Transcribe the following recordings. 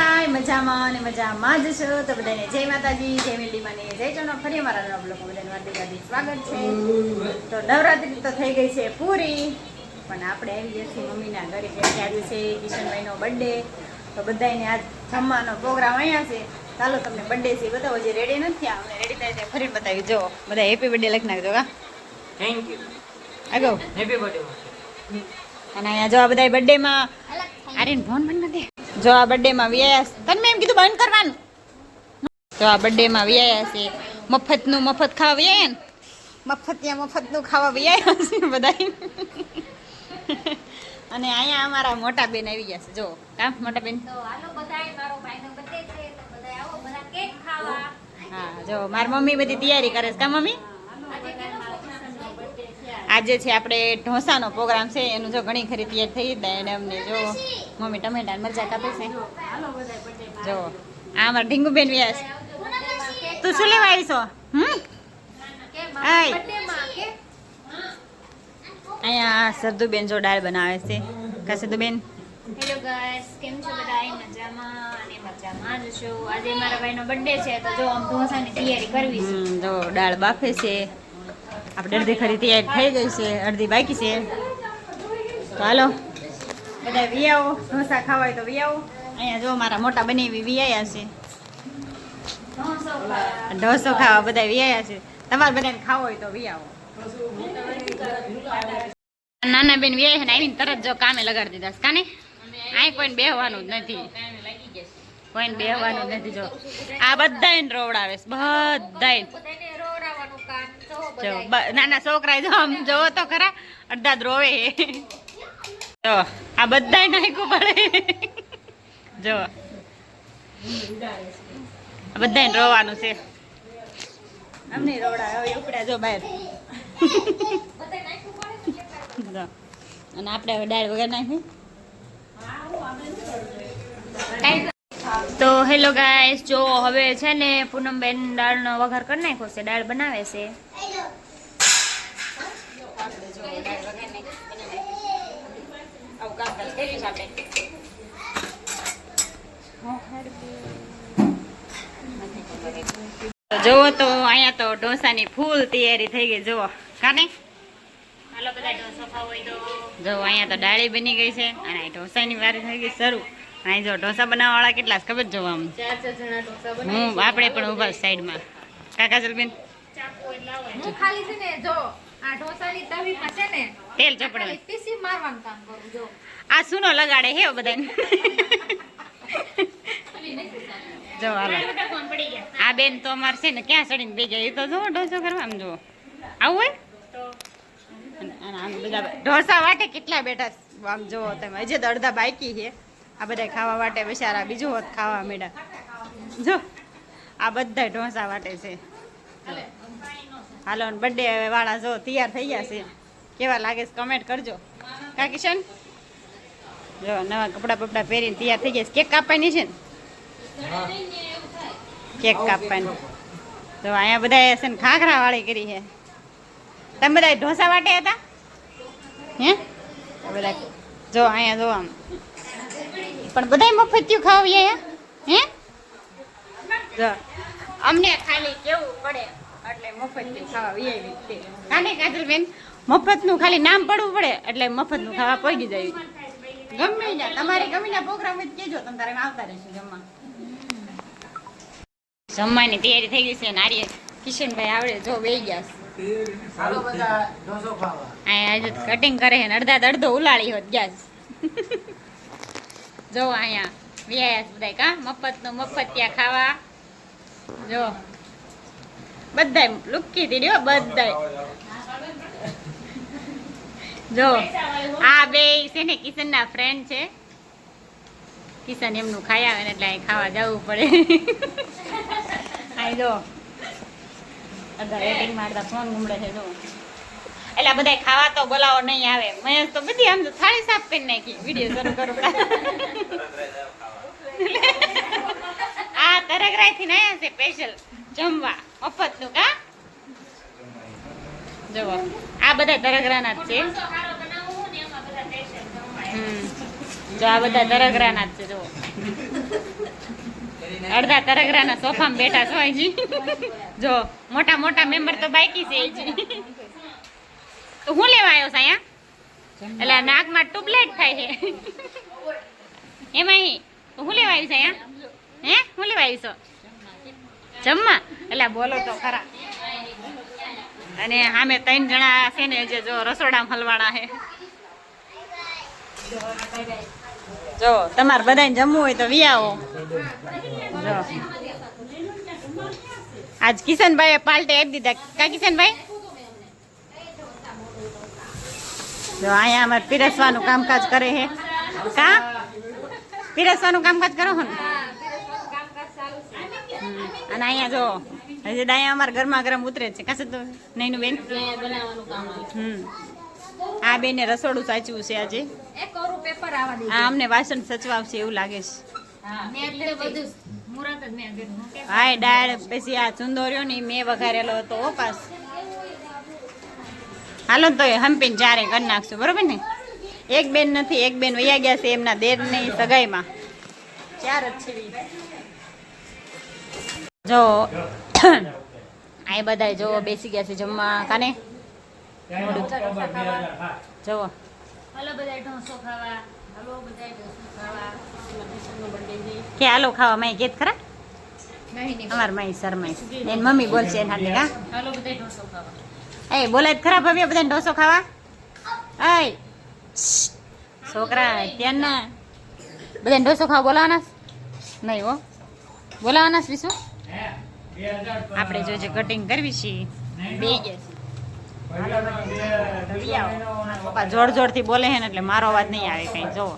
બધાય મજામાં અને મજામાં જ છો? તો બધાને જય માતાજી જય મેલીમાં ને જય ચણો ફરી અમારા નવા બ્લોગમાં બધાને વાદી વાદી સ્વાગત છે. તો નવરાત્રી તો થઈ ગઈ છે પૂરી પણ આપણે આવી ગયા છીએ મમ્મીના ઘરે કેમ કે આજે છે કિશનભાઈનો બર્થડે તો બધાને આજ જમવાનો પ્રોગ્રામ અહીંયા છે. ચાલો તમને બર્થડે છે બતાવો જે રેડી નથી થયા અમને રેડી થાય ત્યાં ફરીને બતાવી જો બધા હેપી બર્થડે લખી નાખજો કા થેન્ક યુ આગો હેપી બર્થડે અને અહીંયા જો આ બધા બર્થડેમાં આર્યન ફોન બંધ નથી જો આ બર્થડેમાં વ્યાસ તને એમ કીધું બંધ કરવાનું. તો આ બર્થડેમાં વ્યાયા છે. મફતનું મફત ખાવા વ્યાયા ને? મફત ત્યાં મફતનું ખાવા વ્યાયા છે બધા અને અહીંયા અમારા મોટા બેન આવી ગયા છે. જો કામ મોટા બેન? તો હાલો બધાય મારો ભાઈનો birthday છે તો બધાય આવો બધા કેક ખાવા. હા જો મારી મમ્મી બધી તૈયારી કરે છે. કા મમ્મી આજે કેનો કિશનનો birthday છે આજે છે આપણે ઢોસાનો પ્રોગ્રામ છે એનું જો ઘણી ખરી તૈયાર થઈ જાય અમને જો મમ્મી ટમેટા મરચા કાપે છે. જો આ અમારા ઢીંગુબેન વ્યાસ તું શું લેવા આવી છો હમ? અહીંયા સરદુબેન જો દાળ બનાવે છે. કા સરદુબેન? હેલો ગાઈસ કેમ છો બધા મજામાં અને મજામાં જ છો. આજે મારા ભાઈનો બર્થડે છે તો જો આમ ઢોસાની તૈયારી કરવી છે. જો દાળ બાફે છે. આપણે અડધી ખરી તૈયાર થઈ ગઈ છે, અડધી બાકી છે. તો હાલો બધા વિયાવો ઢોસા ખાવા હોય તો વિયાવો અહીંયા જો મારા મોટા બનેવી વિયાયા છે. ઢોસો ખાવા. બધા વિયાયા છે. તમારે બધાને ખાવો હોય તો વિયાવો નાના બેન વ્યાય છે ને આવીને તરત જો કામે લગાડી દીધા છે. કાને? અહીં કોઈને બેહવાનું જ નથી. કોઈને બેહવાનું જ નથી જો. આ બધાને રોવડાવે છે બધાને જો નાના છોકરા જો આમ જોવો તો ખરા. અડધા ધ્રોવે. જો આ બધા નાખવું પડે. જો. આ બધાને રોવાનું છે. અમને જો બહાર. અને આપણે હવે વગર નાખી. તો હેલો ગાઈસ જો હવે છે ને પૂનમબેન દાળનો વઘાર કરી નાખ્યો છે દાળ બનાવે છે. જોવો તો અહીંયા તો ઢોસાની ફૂલ તૈયારી થઈ ગઈ જુઓ. કાને હાલો બધા ઢોસો ખાવો હોય તો. જો અહીંયા તો દાળી બની ગઈ છે અને ઢોસાની વારી થઈ ગઈ શરૂ. અહીં જો ઢોસા બનાવવાવાળા કેટલા છે ખબર જ જોવા આમ? ચાર ચાર જણા ઢોસા હું આપણે પણ ઊભા સાઈડમાં. કાકા ચલબેન હું ખાલી છે ને જો આ ઢોસાની તવીમાં છે ને તેલ ચપડે પીસી મારવાનું કામ કરું જો. આ સુનો લગાડે હે બધાને? જો હાલો. આ બેન તો અમારે છે ને ક્યાં ચડીને બે ગયા? એ તો જો ઢોસો કરવા આમ જુઓ. આવું હોય? ઢોસા વાટે કેટલા બેઠા આમ જુઓ તમે. હજી તો અડધા બાકી છે. આ બધા ખાવા વાટે બિચારા, બીજું હોત ખાવા મેળા. જો, આ બધા ઢોસા વાટે છે. હાલો બર્થડે વાળા જો તૈયાર થઈ ગયા છે. કેવા લાગે છે કમેન્ટ કરજો. કા કિશન જો, નવા કપડા બપડા પહેરીને તૈયાર થઈ ગયા છે. કેક કાપવાની છે ને? કેક કાપવાની. તો અહીંયા બધા છે ને ખાખરા વાળી કરી છે. તમે બધા ઢોસા વાટે હતા? હે? આ બધા જો, અહીંયા જો આમ. પણ બધા મફતિયું ખાવીએ હે? અમને ખાલી કેવું પડે? એટલે મફતિયું ખાવા વીઆઈવી તે કાને કાજલબેન મફતનું ખાલી નામ પડવું પડે એટલે મફતનું ખાવા પડી જાય. ગમે ત્યાં તમારે ગમે ત્યાં પ્રોગ્રામ હોય કહેજો તમે તારે આવતા રહેશું જમવા. જમવાની તૈયારી થઈ ગઈ છે ને આર્ય કિશનભાઈ આવડે જો બેહી ગયા છે. કટિંગ કરે ને અડધા અડધો ઉલાળી હોત ગેસ જો અહીંયા વ્યાસ બધા કા મફતનું મફત ત્યાં ખાવા. જો. બધા લુકી દીધી બધા જો. આ બે છે ને કિશનના ફ્રેન્ડ છે. કિશન એમનું ખાઈ આવે ને એટલે અહીં ખાવા જવું પડે. અહીં જો. અડધા વેટિંગ મારતા ફોન ગુમડે છે, જો. એટલે બધા ખાવા તો બોલાવો નહીં આવે. મેં તો બધી આમ તો થાળી સાફ કરી નાખી. વીડિયો શરૂ કરો. આ તરગરાઈ થી આયા છે સ્પેશિયલ જમવા. મફતનું કા? જુઓ. આ બધા તરગરાના જ છે. ને જો આ બધા તરગરાના જ છે જો અડધા તરગરાના સોફામાં બેઠા છો જો મોટા મોટા મેમ્બર તો બાકી છે હજી તો હું લેવા આવ્યો છે અહીંયા એટલે નાકમાં ટ્યુબલાઇટ થાય છે. એમાં તો હું લેવા આવ્યું છે અહીંયા હે? હું લેવા આવ્યું છો? જમવા. એટલે બોલો તો ખરા. અને સામે ત્રણ જણા છે ને જે જો રસોડામાં હલવાણા છે. જો તમારે બધાને જમવું હોય તો વી આવો. જો. આજ કિશનભાઈએ પાલટે આપી દીધા. કા કિશનભાઈ? જો અહીંયા અમારે પીરસવાનું કામકાજ કરે છે કા? પીરસવાનું કામકાજ કરો છો ને. અને અહીંયા જો હજી દાયા અમારા ગરમા ગરમ ઉતરે છે. કાશે તો નહીં બેન? હમ. આ બેને રસોડું સાચવું છે આજે. આ અમને વાસણ સચવાવશે એવું લાગે છે. હા હું દાળ પછી આ ચુંદોર્યો ને મેં વઘારેલો હતો ઓ પાસ. હાલો તો એ હંપીને ચારે કરી નાખશું બરોબર ને? એક બેન નથી એક બેન વૈયા ગયા છે એમના દેર નહીં સગાઈમાં. ચાર જ છે. જો આ બધા જો બેસી ગયા છે જમવા કાને? જો. હલો બધા ઢોસો ખાવા. હલો બધા ઢોસો ખાવા. કે હાલો ખાવા માય કેત ખરા? અમાર માય સર એની મમ્મી બોલશે એના કા બધા ઢોસો ખાવા. એ બોલાય જ હવે બધાને ઢોસો ખાવા? આય છોકરા ત્યારના બધાને ઢોસો ખાવા બોલાવાના નહીં હો. બોલાવાના વિશુ આપણે જો જે કટિંગ કરવી છે, બે પપ્પા જોરથી બોલે હે ને એટલે મારો અવાજ નહીં આવે કઈ જોવો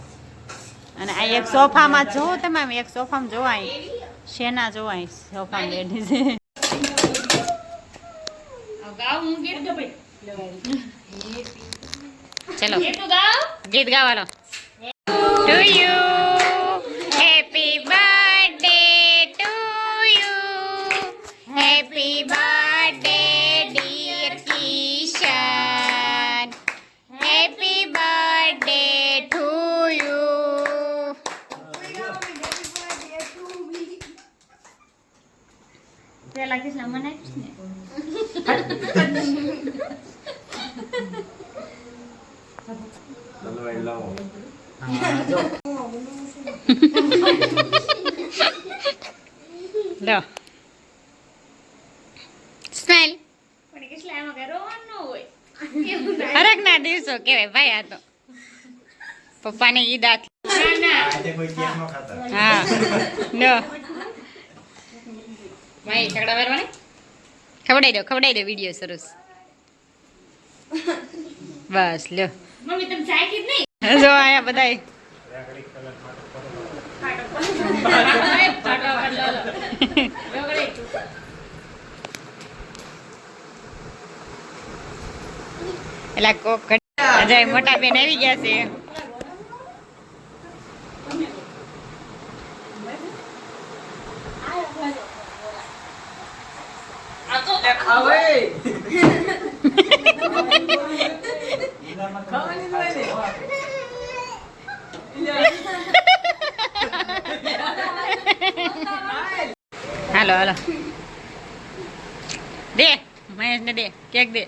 અને આ એક સોફામાં જોવો તમે એક સોફામાં જોવાય. શેના જોવાય? સોફામાં બેઠી છે. ગયો ચલો. ગીત ગાવાનો. ટુ યુ પેલા કિસ્સા મને આપીશ ને લો સ્માઈલ પણ કિસ્સા એમાં કઈ રોવાનું હોય. હરક ના દિવસો કેવાય ભાઈ આ તો પપ્પાને ઈદ આ ના ના હા લો ભાઈ ઝઘડા મારવાની? ખવડાઈ દો ખવડાઈ દો વીડિયો સરસ. બસ લ્યો. મમ્મી તમે ચાખી જ નહીં? જો આયા બધાય. એટલે કોક અજય મોટા બેન આવી ગયા છે. હાલો હાલો. દે મહેશ ને દે કેક દે.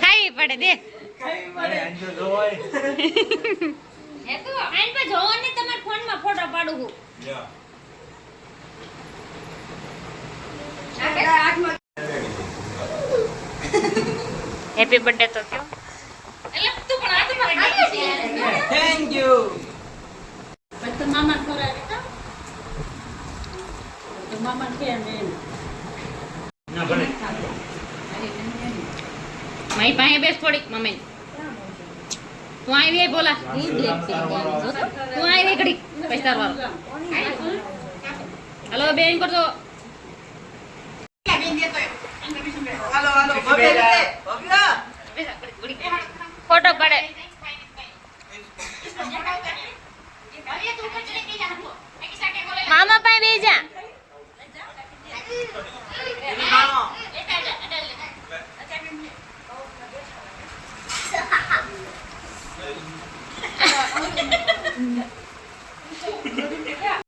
ખાઈ પડે દે. હે તો આઈન પર જોવો ને તમારા ફોનમાં ફોટો પાડું હું. હેપી બર્થડે તો કયો એટલે તું પણ આ તો મારે ખાઈ છે થેન્ક યુ મારી પાસે બેસ થોડીક મમ્મી. તું આવી બોલા. તું આવી ઘડી પૈસા વાળો. હલો બેન કરજો. હાલો હાલો ફોટો પડે.